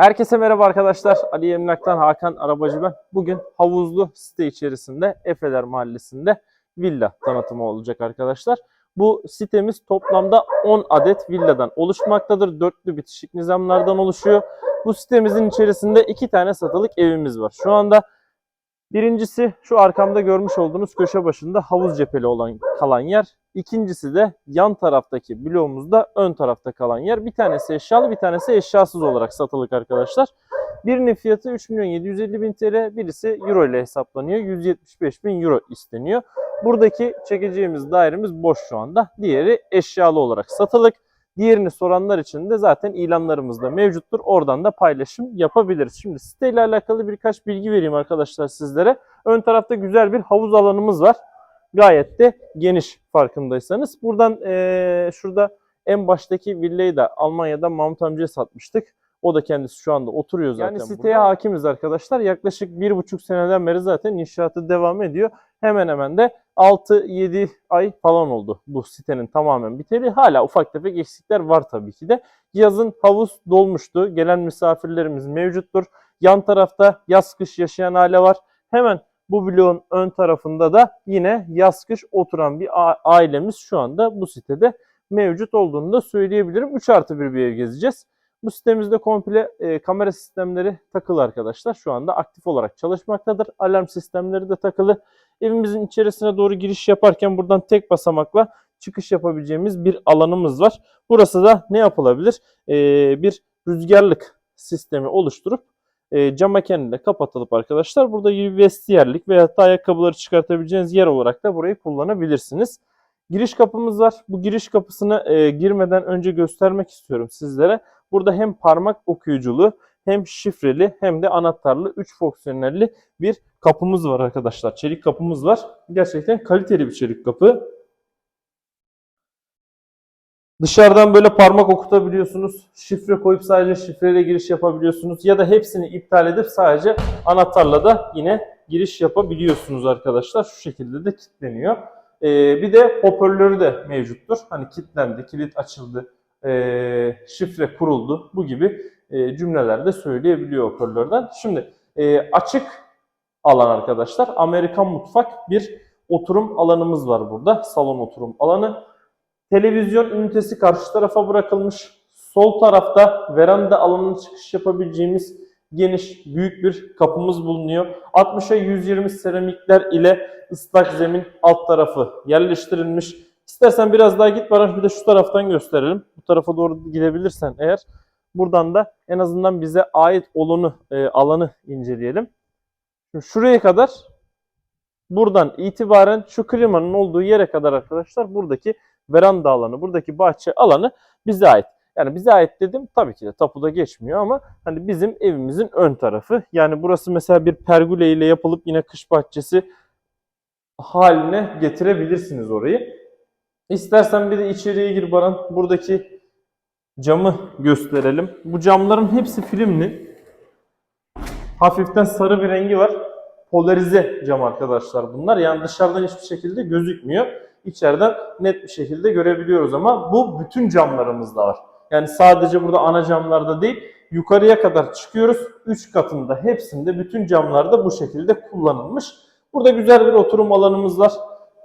Herkese merhaba arkadaşlar. Ali Emlak'tan Hakan Arabacı ben. Bugün havuzlu site içerisinde Efeler Mahallesi'nde villa tanıtımı olacak arkadaşlar. Bu sitemiz toplamda 10 adet villadan oluşmaktadır. Dörtlü bitişik nizamlardan oluşuyor. Bu sitemizin içerisinde iki tane satılık evimiz var. Şu anda birincisi şu arkamda görmüş olduğunuz köşe başında havuz cepheli olan kalan yer. İkincisi de yan taraftaki bloğumuzda ön tarafta kalan yer. Bir tanesi eşyalı bir tanesi eşyasız olarak satılık arkadaşlar. Birinin fiyatı 3 milyon 750 bin TL, birisi euro ile hesaplanıyor. 175 bin euro isteniyor. Buradaki çekeceğimiz dairemiz boş şu anda. Diğeri eşyalı olarak satılık. Diğerini soranlar için de zaten ilanlarımızda mevcuttur. Oradan da paylaşım yapabiliriz. Şimdi siteyle alakalı birkaç bilgi vereyim arkadaşlar sizlere. Ön tarafta güzel bir havuz alanımız var. Gayet de geniş farkındaysanız. Buradan eee, şurada en baştaki villayı da Almanya'da Mahmut amcaya satmıştık. O da kendisi şu anda oturuyor zaten Yani siteye burada. hakimiz arkadaşlar. Yaklaşık bir buçuk seneden beri zaten inşaatı devam ediyor. Hemen hemen de 6-7 ay falan oldu bu sitenin tamamen biteli. Hala ufak tefek eksikler var tabii ki de. Yazın havuz dolmuştu. Gelen misafirlerimiz mevcuttur. Yan tarafta yaz kış yaşayan aile var. Hemen bu bloğun ön tarafında da yine yaz kış oturan bir ailemiz şu anda bu sitede mevcut olduğunu da söyleyebilirim. 3 artı bir bir ev gezeceğiz. Bu sitemizde komple e, kamera sistemleri takılı arkadaşlar. Şu anda aktif olarak çalışmaktadır. Alarm sistemleri de takılı. Evimizin içerisine doğru giriş yaparken buradan tek basamakla çıkış yapabileceğimiz bir alanımız var. Burası da ne yapılabilir? E, bir rüzgarlık sistemi oluşturup e, cam kendiyle kapatılıp arkadaşlar burada bir vestiyerlik veya da ayakkabıları çıkartabileceğiniz yer olarak da burayı kullanabilirsiniz. Giriş kapımız var. Bu giriş kapısını e, girmeden önce göstermek istiyorum sizlere. Burada hem parmak okuyuculu hem şifreli hem de anahtarlı 3 fonksiyonelli bir kapımız var arkadaşlar. Çelik kapımız var. Gerçekten kaliteli bir çelik kapı. Dışarıdan böyle parmak okutabiliyorsunuz. Şifre koyup sadece şifreyle giriş yapabiliyorsunuz. Ya da hepsini iptal edip sadece anahtarla da yine giriş yapabiliyorsunuz arkadaşlar. Şu şekilde de kilitleniyor. Ee, bir de hoparlörü de mevcuttur. Hani kilitlendi, kilit açıldı, ee, şifre kuruldu. Bu gibi e, cümleler de söyleyebiliyor hoparlörden. Şimdi e, açık alan arkadaşlar. Amerikan mutfak bir oturum alanımız var burada. Salon oturum alanı. Televizyon ünitesi karşı tarafa bırakılmış. Sol tarafta veranda alanına çıkış yapabileceğimiz geniş, büyük bir kapımız bulunuyor. 60'a 120 seramikler ile ıslak zemin alt tarafı yerleştirilmiş. İstersen biraz daha git Barış bir de şu taraftan gösterelim. Bu tarafa doğru gidebilirsen eğer. Buradan da en azından bize ait olanı, e, alanı inceleyelim. Şimdi şuraya kadar buradan itibaren şu klimanın olduğu yere kadar arkadaşlar buradaki veranda alanı, buradaki bahçe alanı bize ait. Yani bize ait dedim tabii ki de tapuda geçmiyor ama hani bizim evimizin ön tarafı. Yani burası mesela bir pergole ile yapılıp yine kış bahçesi haline getirebilirsiniz orayı. İstersen bir de içeriye gir Baran. Buradaki camı gösterelim. Bu camların hepsi filmli. Hafiften sarı bir rengi var. Polarize cam arkadaşlar bunlar. Yani dışarıdan hiçbir şekilde gözükmüyor. İçeriden net bir şekilde görebiliyoruz ama bu bütün camlarımızda var. Yani sadece burada ana camlarda değil, yukarıya kadar çıkıyoruz. 3 katında hepsinde bütün camlarda bu şekilde kullanılmış. Burada güzel bir oturum alanımız var.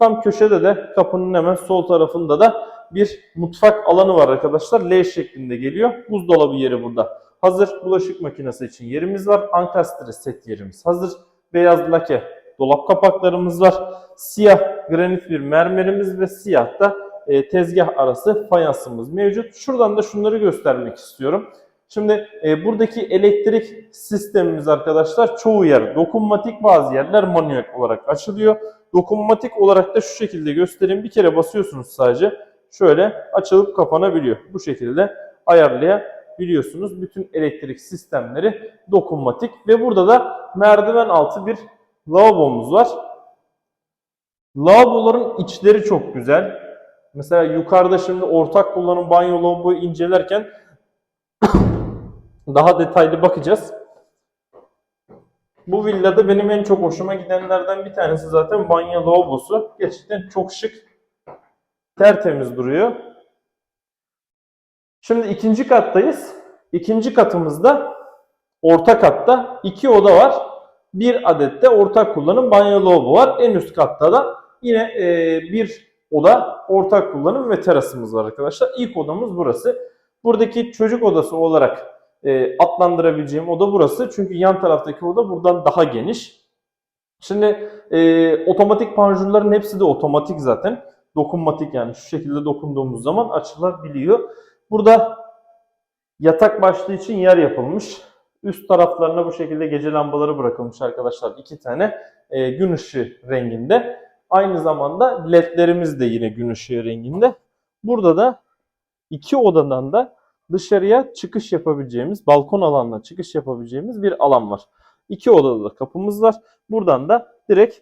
Tam köşede de kapının hemen sol tarafında da bir mutfak alanı var arkadaşlar. L şeklinde geliyor. Buzdolabı yeri burada. Hazır bulaşık makinesi için yerimiz var. Ankastre set yerimiz hazır. Beyaz lake dolap kapaklarımız var. Siyah granit bir mermerimiz ve siyah da e, tezgah arası fayansımız mevcut. Şuradan da şunları göstermek istiyorum. Şimdi e, buradaki elektrik sistemimiz arkadaşlar çoğu yer dokunmatik bazı yerler manuel olarak açılıyor. Dokunmatik olarak da şu şekilde göstereyim. Bir kere basıyorsunuz sadece. Şöyle açılıp kapanabiliyor. Bu şekilde ayarlayabiliyorsunuz. Bütün elektrik sistemleri dokunmatik. Ve burada da merdiven altı bir lavabomuz var. Lavaboların içleri çok güzel. Mesela yukarıda şimdi ortak kullanım banyo lavaboyu incelerken daha detaylı bakacağız. Bu villada benim en çok hoşuma gidenlerden bir tanesi zaten banyo lavabosu. Gerçekten çok şık, tertemiz duruyor. Şimdi ikinci kattayız. İkinci katımızda orta katta iki oda var. Bir adet de ortak kullanım banyo lavabo var. En üst katta da yine e, bir oda ortak kullanım ve terasımız var arkadaşlar. İlk odamız burası. Buradaki çocuk odası olarak e, adlandırabileceğim oda burası. Çünkü yan taraftaki oda buradan daha geniş. Şimdi e, otomatik panjurların hepsi de otomatik zaten. Dokunmatik yani şu şekilde dokunduğumuz zaman açılabiliyor. Burada yatak başlığı için yer yapılmış. Üst taraflarına bu şekilde gece lambaları bırakılmış arkadaşlar. iki tane e, gün ışığı renginde. Aynı zamanda ledlerimiz de yine gün ışığı renginde. Burada da iki odadan da dışarıya çıkış yapabileceğimiz, balkon alanına çıkış yapabileceğimiz bir alan var. İki odada da kapımız var. Buradan da direkt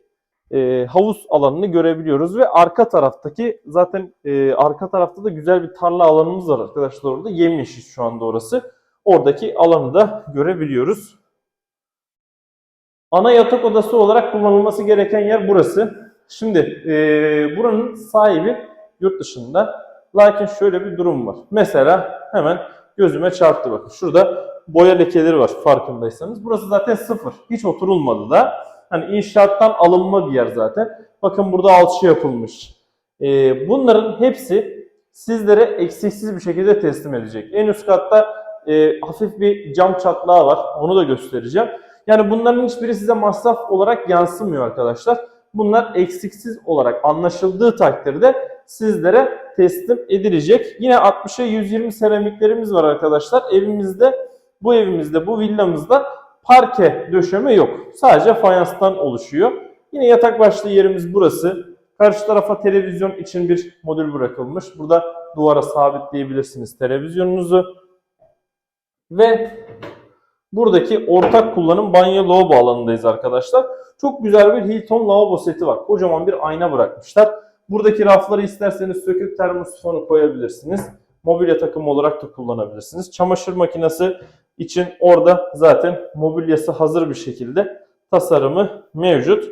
e, havuz alanını görebiliyoruz ve arka taraftaki zaten e, arka tarafta da güzel bir tarla alanımız var arkadaşlar orada. Yemyeşil şu anda orası. Oradaki alanı da görebiliyoruz. Ana yatak odası olarak kullanılması gereken yer burası. Şimdi e, buranın sahibi yurt dışında. Lakin şöyle bir durum var. Mesela hemen gözüme çarptı bakın. Şurada boya lekeleri var farkındaysanız. Burası zaten sıfır. Hiç oturulmadı da. Hani inşaattan alınma bir yer zaten. Bakın burada alçı yapılmış. Ee, bunların hepsi sizlere eksiksiz bir şekilde teslim edecek. En üst katta e, hafif bir cam çatlağı var. Onu da göstereceğim. Yani bunların hiçbiri size masraf olarak yansımıyor arkadaşlar. Bunlar eksiksiz olarak anlaşıldığı takdirde sizlere teslim edilecek. Yine 60'a 120 seramiklerimiz var arkadaşlar. Evimizde, bu evimizde, bu villamızda parke döşeme yok. Sadece fayanstan oluşuyor. Yine yatak başlığı yerimiz burası. Karşı tarafa televizyon için bir modül bırakılmış. Burada duvara sabitleyebilirsiniz televizyonunuzu. Ve buradaki ortak kullanım banyo lavabo alanındayız arkadaşlar. Çok güzel bir Hilton lavabo seti var. Kocaman bir ayna bırakmışlar. Buradaki rafları isterseniz söküp termosifonu koyabilirsiniz. Mobilya takımı olarak da kullanabilirsiniz. Çamaşır makinesi için orada zaten mobilyası hazır bir şekilde tasarımı mevcut.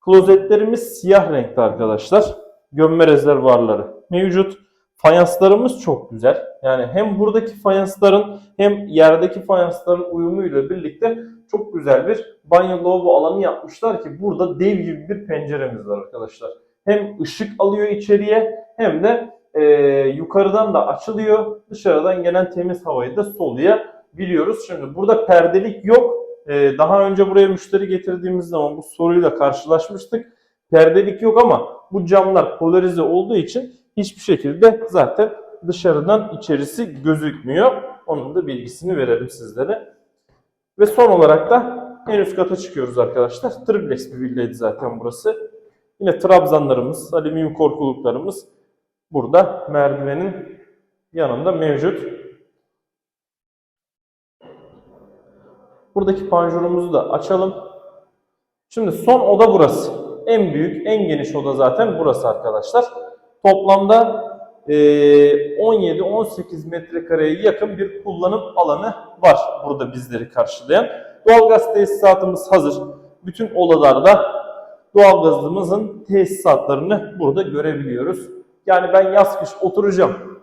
Klozetlerimiz siyah renkte arkadaşlar. Gömme rezervuarları mevcut. Fayanslarımız çok güzel. Yani hem buradaki fayansların hem yerdeki fayansların uyumuyla birlikte çok güzel bir banyo lavabo alanı yapmışlar ki burada dev gibi bir penceremiz var arkadaşlar. Hem ışık alıyor içeriye hem de e, yukarıdan da açılıyor. Dışarıdan gelen temiz havayı da soluyabiliyoruz. Şimdi burada perdelik yok. E, daha önce buraya müşteri getirdiğimiz zaman bu soruyla karşılaşmıştık. Perdelik yok ama bu camlar polarize olduğu için hiçbir şekilde zaten dışarıdan içerisi gözükmüyor. Onun da bilgisini verelim sizlere. Ve son olarak da en üst kata çıkıyoruz arkadaşlar. Triplex bir villaydı zaten burası. Yine trabzanlarımız, alüminyum korkuluklarımız burada merdivenin yanında mevcut. Buradaki panjurumuzu da açalım. Şimdi son oda burası. En büyük, en geniş oda zaten burası arkadaşlar. Toplamda e, 17-18 metrekareye yakın bir kullanım alanı var burada bizleri karşılayan. Doğalgaz tesisatımız hazır. Bütün odalarda doğalgazımızın tesisatlarını burada görebiliyoruz. Yani ben yaz kış oturacağım,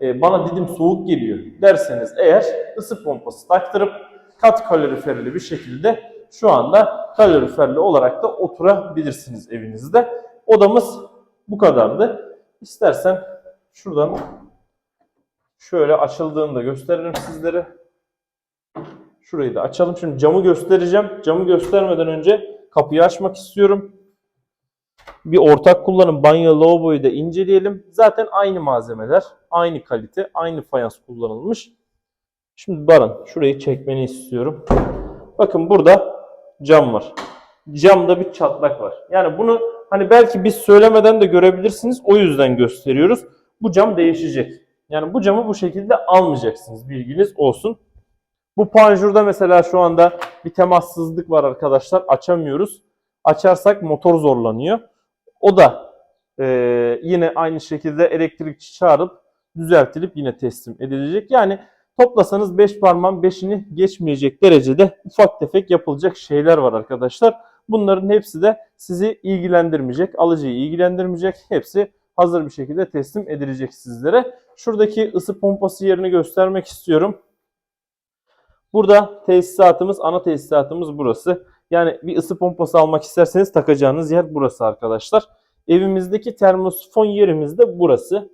e, bana dedim soğuk geliyor derseniz eğer ısı pompası taktırıp kat kaloriferli bir şekilde şu anda kaloriferli olarak da oturabilirsiniz evinizde. Odamız bu kadardı. İstersen şuradan şöyle açıldığını da gösteririm sizlere. Şurayı da açalım. Şimdi camı göstereceğim. Camı göstermeden önce kapıyı açmak istiyorum. Bir ortak kullanım banyo lavaboyu da inceleyelim. Zaten aynı malzemeler, aynı kalite, aynı fayans kullanılmış. Şimdi Baran şurayı çekmeni istiyorum. Bakın burada cam var. Camda bir çatlak var. Yani bunu hani belki biz söylemeden de görebilirsiniz. O yüzden gösteriyoruz. Bu cam değişecek. Yani bu camı bu şekilde almayacaksınız. Bilginiz olsun. Bu panjurda mesela şu anda bir temassızlık var arkadaşlar. Açamıyoruz. Açarsak motor zorlanıyor. O da e, yine aynı şekilde elektrikçi çağırıp düzeltilip yine teslim edilecek. Yani toplasanız 5 parmağın 5'ini geçmeyecek derecede ufak tefek yapılacak şeyler var arkadaşlar. Bunların hepsi de sizi ilgilendirmeyecek, alıcıyı ilgilendirmeyecek. Hepsi hazır bir şekilde teslim edilecek sizlere. Şuradaki ısı pompası yerini göstermek istiyorum. Burada tesisatımız, ana tesisatımız burası. Yani bir ısı pompası almak isterseniz takacağınız yer burası arkadaşlar. Evimizdeki termosifon yerimiz de burası.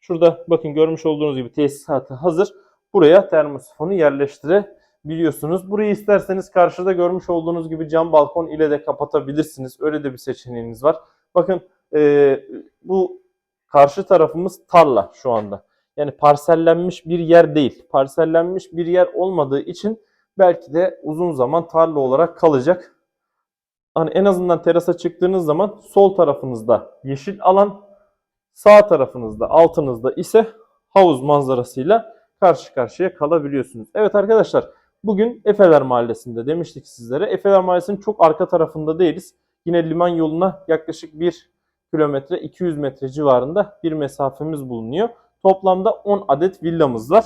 Şurada bakın görmüş olduğunuz gibi tesisatı hazır. Buraya termosifonu yerleştirebiliyorsunuz. Burayı isterseniz karşıda görmüş olduğunuz gibi cam balkon ile de kapatabilirsiniz. Öyle de bir seçeneğiniz var. Bakın e, bu karşı tarafımız tarla şu anda. Yani parsellenmiş bir yer değil. Parsellenmiş bir yer olmadığı için belki de uzun zaman tarla olarak kalacak. Hani en azından terasa çıktığınız zaman sol tarafınızda yeşil alan, sağ tarafınızda altınızda ise havuz manzarasıyla karşı karşıya kalabiliyorsunuz. Evet arkadaşlar bugün Efeler Mahallesi'nde demiştik sizlere. Efeler Mahallesi'nin çok arka tarafında değiliz. Yine liman yoluna yaklaşık 1 kilometre 200 metre civarında bir mesafemiz bulunuyor. Toplamda 10 adet villamız var.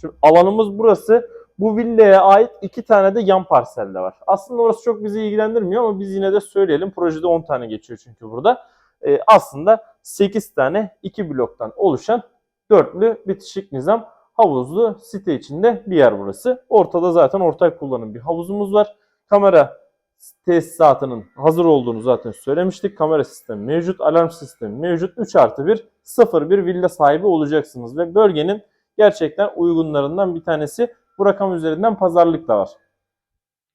Şimdi alanımız burası. Bu villaya ait iki tane de yan parselde var. Aslında orası çok bizi ilgilendirmiyor ama biz yine de söyleyelim. Projede 10 tane geçiyor çünkü burada. Ee, aslında 8 tane iki bloktan oluşan dörtlü bitişik nizam havuzlu site içinde bir yer burası. Ortada zaten ortak kullanım bir havuzumuz var. Kamera tesisatının hazır olduğunu zaten söylemiştik. Kamera sistemi mevcut, alarm sistemi mevcut. 3 artı 1, 0 bir villa sahibi olacaksınız. Ve bölgenin gerçekten uygunlarından bir tanesi. Bu rakam üzerinden pazarlık da var.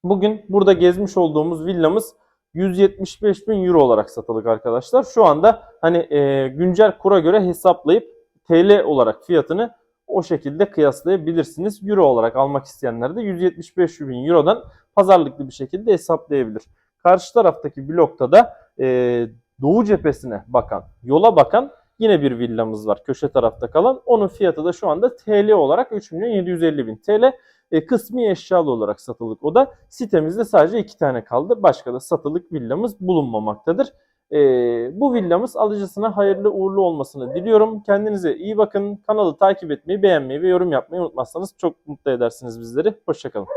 Bugün burada gezmiş olduğumuz villamız 175 bin euro olarak satılık arkadaşlar. Şu anda hani e, güncel kura göre hesaplayıp TL olarak fiyatını o şekilde kıyaslayabilirsiniz. Euro olarak almak isteyenler de 175 bin Euro'dan pazarlıklı bir şekilde hesaplayabilir. Karşı taraftaki blokta da e, doğu cephesine bakan, yola bakan yine bir villamız var köşe tarafta kalan. Onun fiyatı da şu anda TL olarak 3 milyon 750 bin TL. E, kısmi eşyalı olarak satılık o da. Sitemizde sadece iki tane kaldı. Başka da satılık villamız bulunmamaktadır. E, bu villamız alıcısına hayırlı uğurlu olmasını diliyorum. Kendinize iyi bakın. Kanalı takip etmeyi, beğenmeyi ve yorum yapmayı unutmazsanız çok mutlu edersiniz bizleri. Hoşçakalın.